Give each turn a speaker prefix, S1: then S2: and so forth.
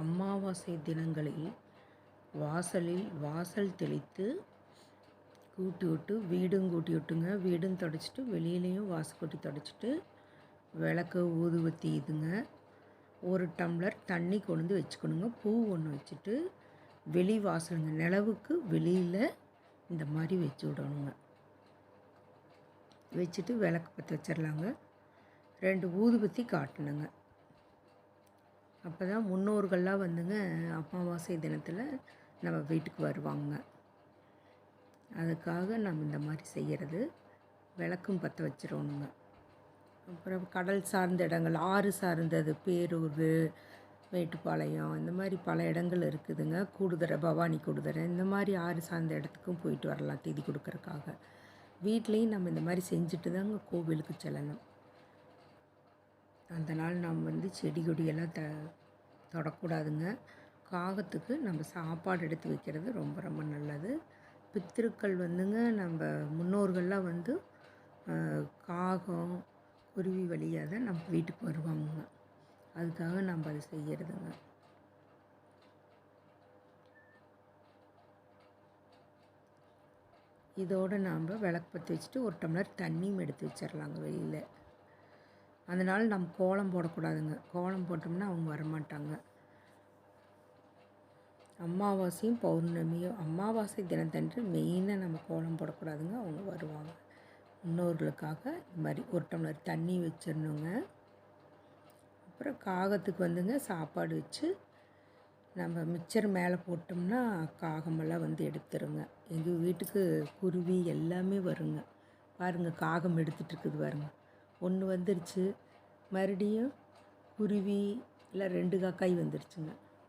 S1: அமாவாசை தினங்களில் வாசலில் வாசல் தெளித்து கூட்டி விட்டு வீடும் கூட்டி விட்டுங்க. வீடும் தொடச்சிட்டு வெளியிலையும் வாசக்கூட்டி தொடச்சிட்டு விளக்கு ஊதுவத்தி இதுங்க. ஒரு டம்ளர் தண்ணி கொண்டு வந்து வச்சுக்கணுங்க. பூ ஒன்று வச்சுட்டு வெளி வாசலுங்க. நிலவுக்கு வெளியில் இந்த மாதிரி வச்சு விடணுங்க. வச்சுட்டு விளக்கு பற்ற வச்சிடலாங்க ரெண்டு ஊதுபத்தி காட்டணுங்க. அப்போ தான் முன்னோர்கள்லாம் வந்துங்க அமாவாசை தினத்தில் நம்ம வீட்டுக்கு வருவாங்க. அதுக்காக நம்ம இந்த மாதிரி செய்கிறது விளக்கும் பற்ற வச்சிடணுங்க அப்புறம் கடல் சார்ந்த இடங்கள் ஆறு சார்ந்தது பேரூர் மேட்டுப்பாளையம் இந்த மாதிரி பல இடங்கள் இருக்குதுங்க. கூடுதரை பவானி கூடுதரை இந்த மாதிரி ஆறு சார்ந்த இடத்துக்கும் போயிட்டு வரலாம் திதி கொடுக்கறக்காக வீட்லேயும் நம்ம இந்த மாதிரி செஞ்சுட்டு தாங்க கோவிலுக்கு செல்லணும். அந்த நாள் நாம் வந்து செடி கொடியெல்லாம் த தொடக்கூடாதுங்க. காகத்துக்கு நம்ம சாப்பாடு எடுத்து வைக்கிறது ரொம்ப ரொம்ப நல்லது. பித்திருக்கள் வந்துங்க நம்ம முன்னோர்கள்லாம் வந்து காகம் குருவி வழியாக தான் நம்ம வீட்டுக்கு வருவாங்க அதுக்காக நம்ம அதை செய்கிறதுங்க இதோடு நாம் விளக்கு பற்றி வச்சுட்டு ஒரு டம்ளர் தண்ணியும் எடுத்து வச்சிடலாங்க வெளியில் அதனால் நம்ம கோலம் போடக்கூடாதுங்க. கோலம் போட்டோம்னா அவங்க வரமாட்டாங்க. அமாவாசையும் பௌர்ணமியும் அமாவாசை தினத்தன்று மெயினாக நம்ம கோலம் போடக்கூடாதுங்க. அவங்க வருவாங்க. முன்னோர்களுக்காக இந்த மாதிரி ஒரு டம்ளர் தண்ணி வச்சிடணுங்க. அப்புறம் காகத்துக்கு வந்துங்க சாப்பாடு வச்சு நம்ம மிச்சர் மேலே போட்டோம்னா காகமெல்லாம் வந்து எடுத்துருங்க. எங்கள் வீட்டுக்கு குருவி எல்லாமே வருங்க. பாருங்கள் காகம் எடுத்துகிட்டு இருக்குது பாருங்க. ஒன்று வந்துருச்சு. மறுபடியும் குருவி இல்லை ரெண்டு காக்காய் வந்துருச்சுங்க.